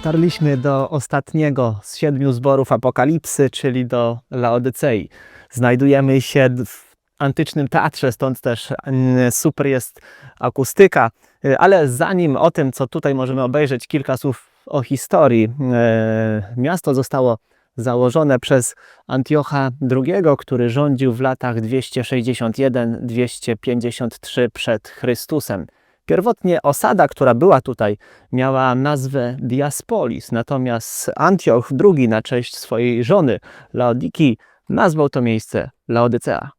Dotarliśmy do ostatniego z siedmiu zborów Apokalipsy, czyli do Laodycei. Znajdujemy się w antycznym teatrze, stąd też mm, super jest akustyka. Y, Ale zanim o tym, co tutaj możemy obejrzeć, kilka słów o historii. E, Miasto zostało założone przez Antiocha II, który rządził w latach 261-253 przed Chrystusem. Pierwotnie osada, która była tutaj, miała nazwę Diaspolis, natomiast Antioch II na cześć swojej żony Laodiki nazwał to miejsce Laodycea.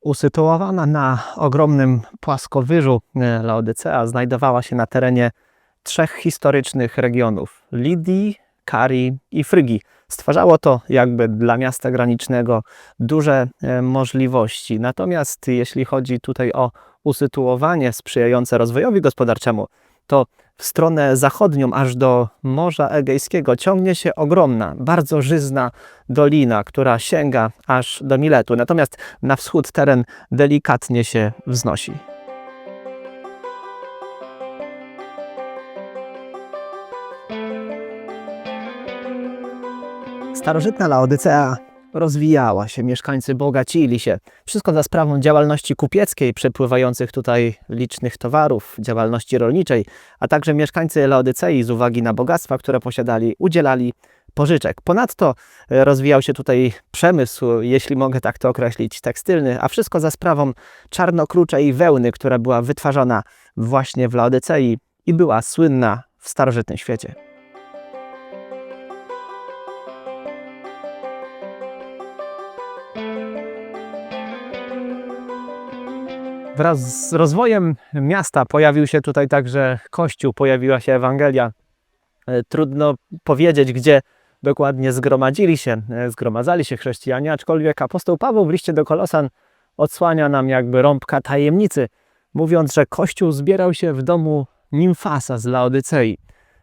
Usytuowana na ogromnym płaskowyżu e, Laodycea znajdowała się na terenie trzech historycznych regionów Lidii, Karii i Frygii. Stwarzało to jakby dla miasta granicznego duże e, możliwości. Natomiast jeśli chodzi tutaj o usytuowanie sprzyjające rozwojowi gospodarczemu, to w stronę zachodnią, aż do Morza Egejskiego, ciągnie się ogromna, bardzo żyzna dolina, która sięga aż do Miletu. Natomiast na wschód teren delikatnie się wznosi. Starożytna Laodycea rozwijała się, mieszkańcy bogacili się. Wszystko za sprawą działalności kupieckiej, przepływających tutaj licznych towarów, działalności rolniczej, a także mieszkańcy Laodycei z uwagi na bogactwa, które posiadali, udzielali pożyczek. Ponadto e, rozwijał się tutaj przemysł, jeśli mogę tak to określić, tekstylny, a wszystko za sprawą czarnokruczej wełny, która była wytwarzana właśnie w Laodycei i była słynna w starożytnym świecie. Wraz z rozwojem miasta pojawił się tutaj także kościół, pojawiła się Ewangelia. E, Trudno powiedzieć, gdzie dokładnie zgromadzili się, e, zgromadzali się chrześcijanie, aczkolwiek apostoł Paweł w liście do Kolosan odsłania nam jakby rąbka tajemnicy, mówiąc, że kościół zbierał się w domu Nimfasa z Laodycei.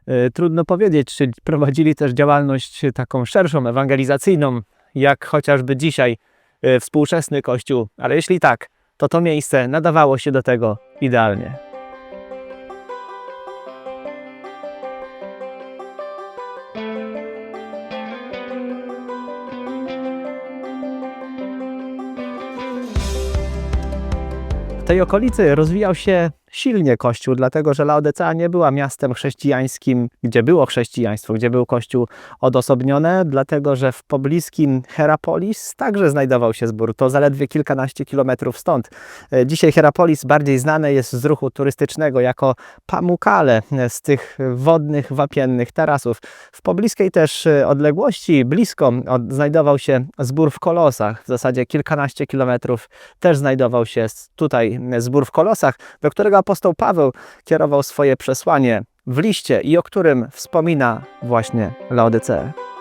E, Trudno powiedzieć, czy prowadzili też działalność taką szerszą, ewangelizacyjną, jak chociażby dzisiaj współczesny kościół, ale jeśli tak, to to miejsce nadawało się do tego idealnie. W tej okolicy rozwijał się silnie kościół, dlatego że Laodicea nie była miastem chrześcijańskim, gdzie było chrześcijaństwo, gdzie był kościół odosobnione, dlatego że w pobliskim Herapolis także znajdował się zbór. To zaledwie kilkanaście kilometrów stąd. E, Dzisiaj Herapolis bardziej znane jest z ruchu turystycznego jako Pamukkale e, z tych wodnych, wapiennych tarasów. W pobliskiej też e, odległości, blisko znajdował się zbór w Kolosach. W zasadzie kilkanaście kilometrów też znajdował się tutaj zbór w Kolosach, do którego apostoł Paweł kierował swoje przesłanie w liście i o którym wspomina właśnie Laodyceę.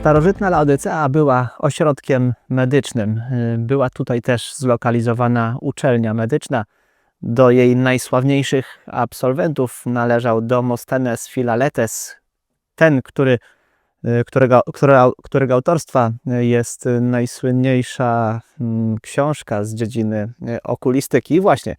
Starożytna Laodycea była ośrodkiem medycznym. Y, Była tutaj też zlokalizowana uczelnia medyczna. Do jej najsławniejszych absolwentów należał Demosthenes Filaletes, ten, który, y, którego, którego, którego autorstwa jest najsłynniejsza mm, książka z dziedziny y, okulistyki. I właśnie,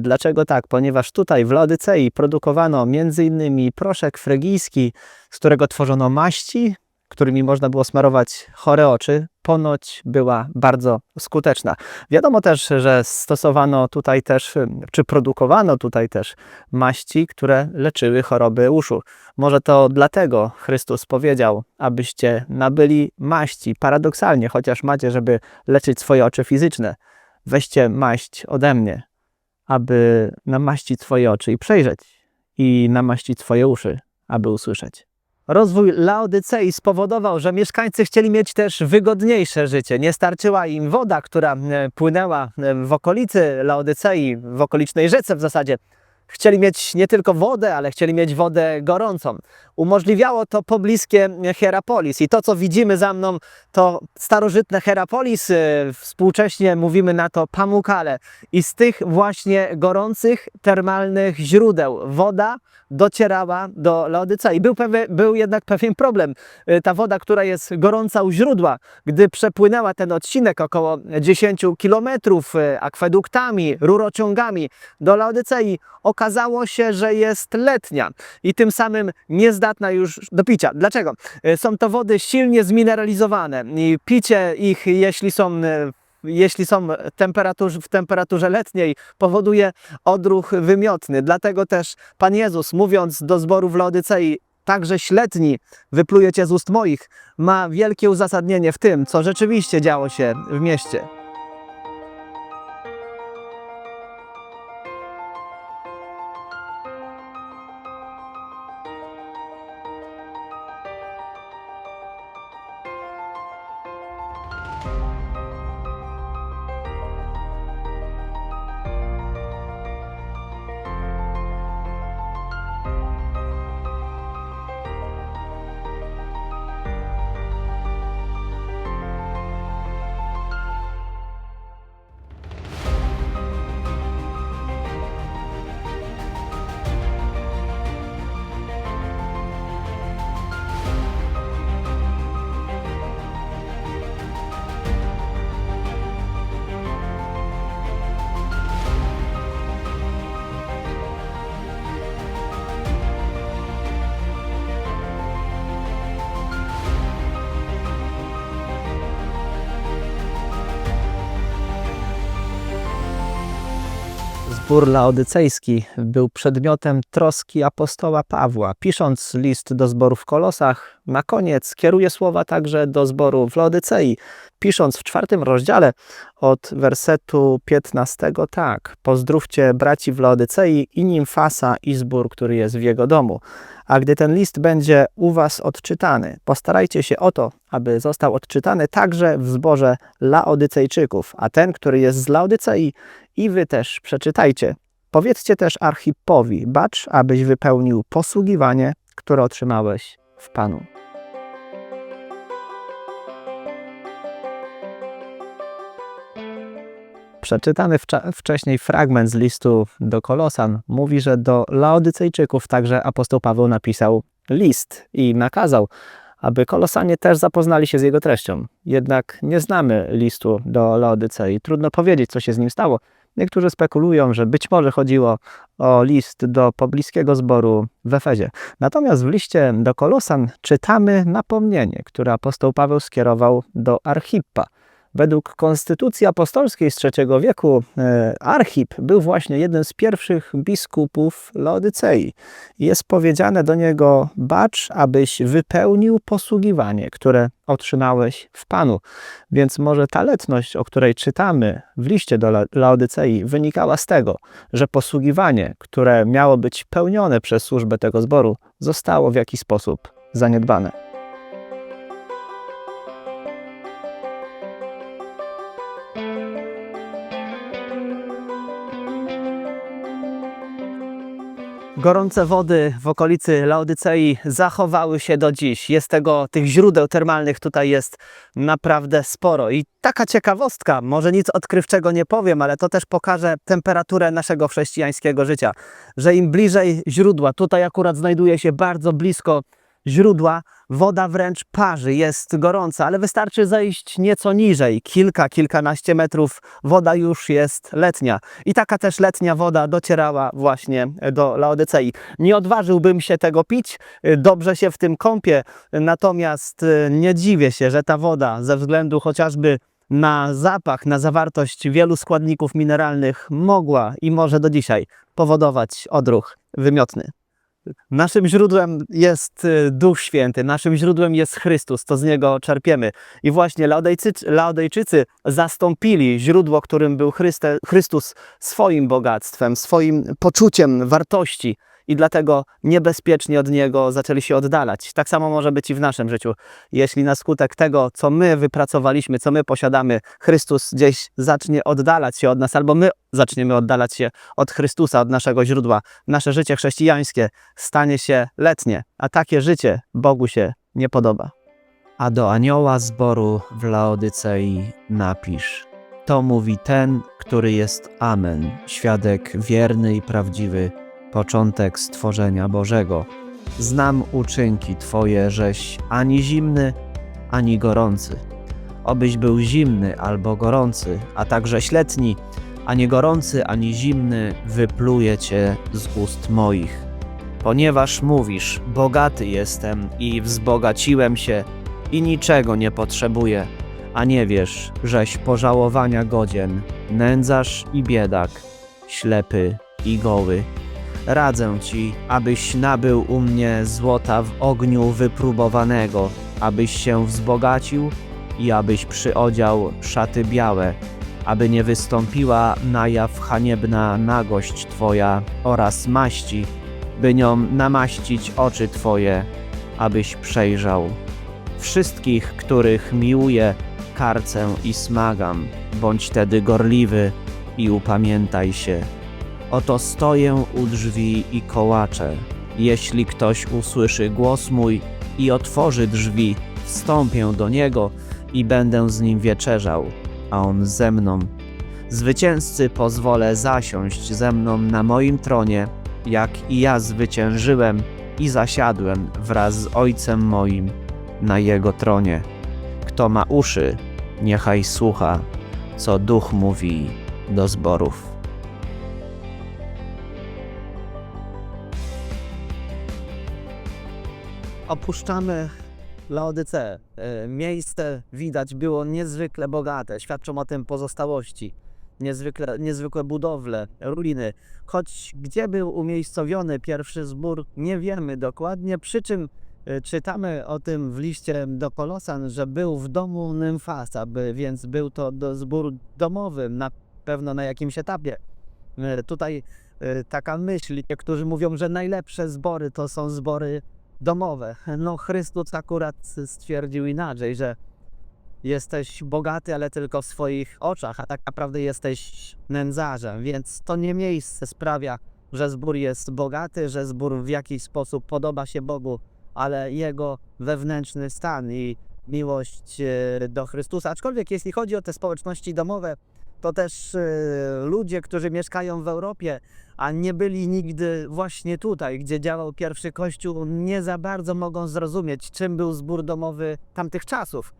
dlaczego tak? Ponieważ tutaj w Laodycei produkowano m.in. proszek frygijski, z którego tworzono maści, którymi można było smarować chore oczy, ponoć była bardzo skuteczna. Wiadomo też, że stosowano tutaj też, czy produkowano tutaj też maści, które leczyły choroby uszu. Może to dlatego Chrystus powiedział, abyście nabyli maści. Paradoksalnie, chociaż macie, żeby leczyć swoje oczy fizyczne, weźcie maść ode mnie, aby namaścić swoje oczy i przejrzeć, i namaścić swoje uszy, aby usłyszeć. Rozwój Laodycei spowodował, że mieszkańcy chcieli mieć też wygodniejsze życie. Nie starczyła im woda, która e, płynęła e, w okolicy Laodycei, w okolicznej rzece w zasadzie. Chcieli mieć nie tylko wodę, ale chcieli mieć wodę gorącą. Umożliwiało to pobliskie Hierapolis. I to, co widzimy za mną, to starożytne Hierapolis. e, Współcześnie mówimy na to Pamukkale. I z tych właśnie gorących, termalnych źródeł woda docierała do Laodycei. Był, pewe, był jednak pewien problem. Y, Ta woda, która jest gorąca u źródła, gdy przepłynęła ten odcinek około 10 kilometrów y, akweduktami, rurociągami do Laodycei, okazało się, że jest letnia i tym samym niezdatna już do picia. Dlaczego? Y, Są to wody silnie zmineralizowane i picie ich, jeśli są y, jeśli są temperaturze, w temperaturze letniej, powoduje odruch wymiotny. Dlatego też Pan Jezus, mówiąc do zboru w Laodycei, także śletni wyplujecie z ust moich, ma wielkie uzasadnienie w tym, co rzeczywiście działo się w mieście. Zbór laodycejski był przedmiotem troski apostoła Pawła. Pisząc list do zboru w Kolosach, na koniec kieruje słowa także do zboru w Laodycei. Pisząc w czwartym rozdziale od wersetu 15 tak. Pozdrówcie braci w Laodycei i Nimfasa i zbór, który jest w jego domu. A gdy ten list będzie u was odczytany, postarajcie się o to, aby został odczytany także w zborze Laodycejczyków, a ten, który jest z Laodycei, i wy też przeczytajcie. Powiedzcie też Archipowi, bacz, abyś wypełnił posługiwanie, które otrzymałeś w Panu. Przeczytany wcześniej fragment z listu do Kolosan mówi, że do Laodycejczyków także apostoł Paweł napisał list i nakazał, aby Kolosanie też zapoznali się z jego treścią. Jednak nie znamy listu do Laodycei. Trudno powiedzieć, co się z nim stało. Niektórzy spekulują, że być może chodziło o list do pobliskiego zboru w Efezie. Natomiast w liście do Kolosan czytamy napomnienie, które apostoł Paweł skierował do Archippa. Według konstytucji apostolskiej z III wieku e, Archip był właśnie jednym z pierwszych biskupów Laodycei. Jest powiedziane do niego, bacz, abyś wypełnił posługiwanie, które otrzymałeś w Panu. Więc może ta letność, o której czytamy w liście do La- Laodycei, wynikała z tego, że posługiwanie, które miało być pełnione przez służbę tego zboru, zostało w jakiś sposób zaniedbane. Gorące wody w okolicy Laodycei zachowały się do dziś. Jest tego, tych źródeł termalnych tutaj jest naprawdę sporo. I taka ciekawostka, może nic odkrywczego nie powiem, ale to też pokaże temperaturę naszego chrześcijańskiego życia. Że im bliżej źródła, tutaj akurat znajduje się bardzo blisko źródła, woda wręcz parzy, jest gorąca, ale wystarczy zejść nieco niżej, kilka, kilkanaście metrów, woda już jest letnia. I taka też letnia woda docierała właśnie do Laodycei. Nie odważyłbym się tego pić, dobrze się w tym kąpię, natomiast y, nie dziwię się, że ta woda ze względu chociażby na zapach, na zawartość wielu składników mineralnych mogła i może do dzisiaj powodować odruch wymiotny. Naszym źródłem jest y, Duch Święty, naszym źródłem jest Chrystus, to z Niego czerpiemy. I właśnie Laodejczycy, zastąpili źródło, którym był Chryste, Chrystus, swoim bogactwem, swoim poczuciem wartości i dlatego niebezpiecznie od Niego zaczęli się oddalać. Tak samo może być i w naszym życiu. Jeśli na skutek tego, co my wypracowaliśmy, co my posiadamy, Chrystus gdzieś zacznie oddalać się od nas, albo my zaczniemy oddalać się od Chrystusa, od naszego źródła, nasze życie chrześcijańskie stanie się letnie, a takie życie Bogu się nie podoba. A do anioła zboru w Laodycei napisz. To mówi ten, który jest Amen, świadek wierny i prawdziwy, początek stworzenia Bożego. Znam uczynki Twoje, żeś ani zimny, ani gorący. Obyś był zimny albo gorący, a także śletni, ani gorący, ani zimny, wypluje Cię z ust moich. Ponieważ mówisz, bogaty jestem i wzbogaciłem się i niczego nie potrzebuję, a nie wiesz, żeś pożałowania godzien, nędzarz i biedak, ślepy i goły. Radzę ci, abyś nabył u mnie złota w ogniu wypróbowanego, abyś się wzbogacił i abyś przyodział szaty białe, aby nie wystąpiła na jaw haniebna nagość Twoja oraz maści, by nią namaścić oczy Twoje, abyś przejrzał. Wszystkich, których miłuję, karcę i smagam, bądź tedy gorliwy i upamiętaj się. Oto stoję u drzwi i kołaczę. Jeśli ktoś usłyszy głos mój i otworzy drzwi, wstąpię do niego i będę z nim wieczerzał, a on ze mną. Zwycięzcy pozwolę zasiąść ze mną na moim tronie, jak i ja zwyciężyłem i zasiadłem wraz z Ojcem moim na jego tronie. Kto ma uszy, niechaj słucha, co Duch mówi do zborów. Opuszczamy Laodyceę. E, Miejsce widać było niezwykle bogate, świadczą o tym pozostałości. Niezwykle, niezwykłe budowle, ruiny. Choć gdzie był umiejscowiony pierwszy zbór, nie wiemy dokładnie, przy czym e, czytamy o tym w liście do Kolosan, że był w domu Nymfasa, więc był to do, zbór domowy, na pewno na jakimś etapie. E, Tutaj taka myśl, niektórzy mówią, że najlepsze zbory to są zbory domowe. No Chrystus akurat stwierdził inaczej, że jesteś bogaty, ale tylko w swoich oczach, a tak naprawdę jesteś nędzarzem, więc to nie miejsce sprawia, że zbór jest bogaty, że zbór w jakiś sposób podoba się Bogu, ale jego wewnętrzny stan i miłość e, do Chrystusa. Aczkolwiek jeśli chodzi o te społeczności domowe, to też e, ludzie, którzy mieszkają w Europie, a nie byli nigdy właśnie tutaj, gdzie działał pierwszy kościół, nie za bardzo mogą zrozumieć, czym był zbór domowy tamtych czasów.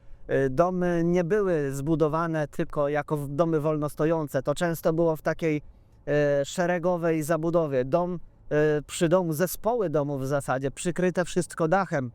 Y, Domy nie były zbudowane tylko jako domy wolnostojące. To często było w takiej e, szeregowej zabudowie. Dom przy domu, zespoły domów w zasadzie, przykryte wszystko dachem.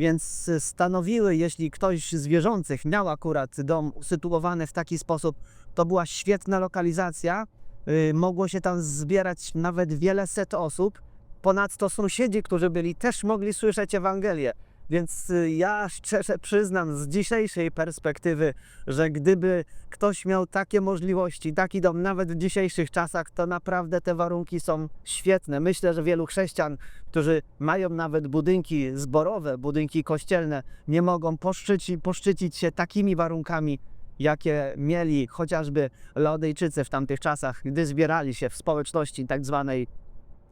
Więc y, stanowiły, jeśli ktoś z wierzących miał akurat dom usytuowany w taki sposób, to była świetna lokalizacja. Y, Mogło się tam zbierać nawet wiele set osób. Ponadto sąsiedzi, którzy byli, też mogli słyszeć Ewangelię. Więc y, ja szczerze przyznam z dzisiejszej perspektywy, że gdyby ktoś miał takie możliwości, taki dom nawet w dzisiejszych czasach, to naprawdę te warunki są świetne. Myślę, że wielu chrześcijan, którzy mają nawet budynki zborowe, budynki kościelne, nie mogą poszczycić, poszczycić się takimi warunkami, jakie mieli chociażby Laodejczycy w tamtych czasach, gdy zbierali się w społeczności tak zwanej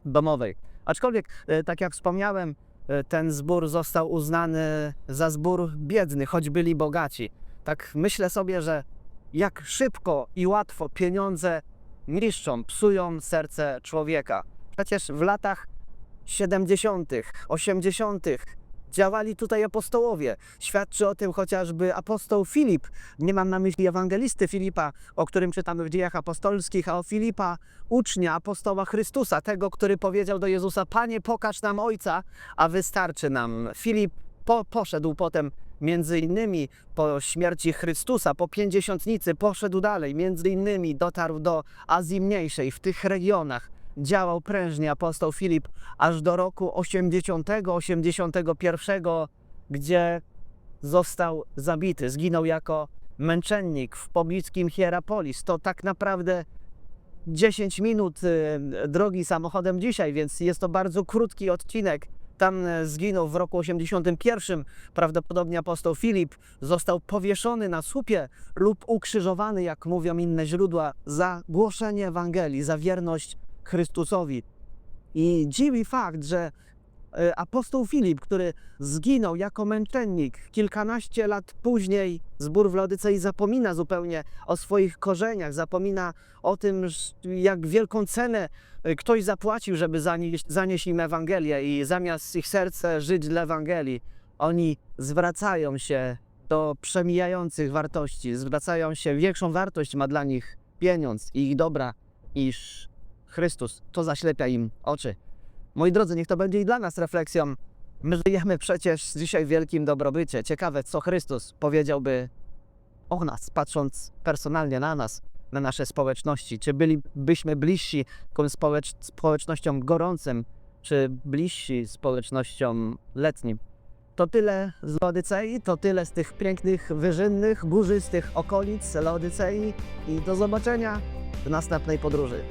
domowej. Aczkolwiek, e, tak jak wspomniałem, e, ten zbór został uznany za zbór biedny, choć byli bogaci. Tak myślę sobie, że jak szybko i łatwo pieniądze niszczą, psują serce człowieka. Przecież w latach 70., 80. działali tutaj apostołowie. Świadczy o tym chociażby apostoł Filip. Nie mam na myśli ewangelisty Filipa, o którym czytamy w dziejach apostolskich, a o Filipa, ucznia apostoła Chrystusa, tego, który powiedział do Jezusa: Panie, pokaż nam Ojca, a wystarczy nam. Filip po, poszedł potem między innymi po śmierci Chrystusa, po pięćdziesiątnicy, poszedł dalej, między innymi dotarł do Azji Mniejszej, w tych regionach działał prężnie apostoł Filip aż do roku 80-81, gdzie został zabity, zginął jako męczennik w pobliskim Hierapolis. To tak naprawdę 10 minut y, drogi samochodem dzisiaj, więc jest to bardzo krótki odcinek. Tam e, zginął w roku 81. Prawdopodobnie apostoł Filip został powieszony na słupie lub ukrzyżowany, jak mówią inne źródła, za głoszenie Ewangelii, za wierność Chrystusowi. I dziwi fakt, że e, apostoł Filip, który zginął jako męczennik, kilkanaście lat później zbór w Laodycei zapomina zupełnie o swoich korzeniach, zapomina o tym, jak wielką cenę e, ktoś zapłacił, żeby zanieść, zanieść im Ewangelię i zamiast ich serce żyć dla Ewangelii, oni zwracają się do przemijających wartości, zwracają się, większą wartość ma dla nich pieniądz i ich dobra niż Chrystus. To zaślepia im oczy. Moi drodzy, niech to będzie i dla nas refleksją. My żyjemy przecież dzisiaj w wielkim dobrobycie. Ciekawe, co Chrystus powiedziałby o nas, patrząc personalnie na nas, na nasze społeczności. Czy bylibyśmy bliżsi społecz- społecznością gorącym, czy bliżsi społecznościom letnim? To tyle z Laodycei, to tyle z tych pięknych, wyżynnych, górzystych okolic Laodycei i do zobaczenia w następnej podróży.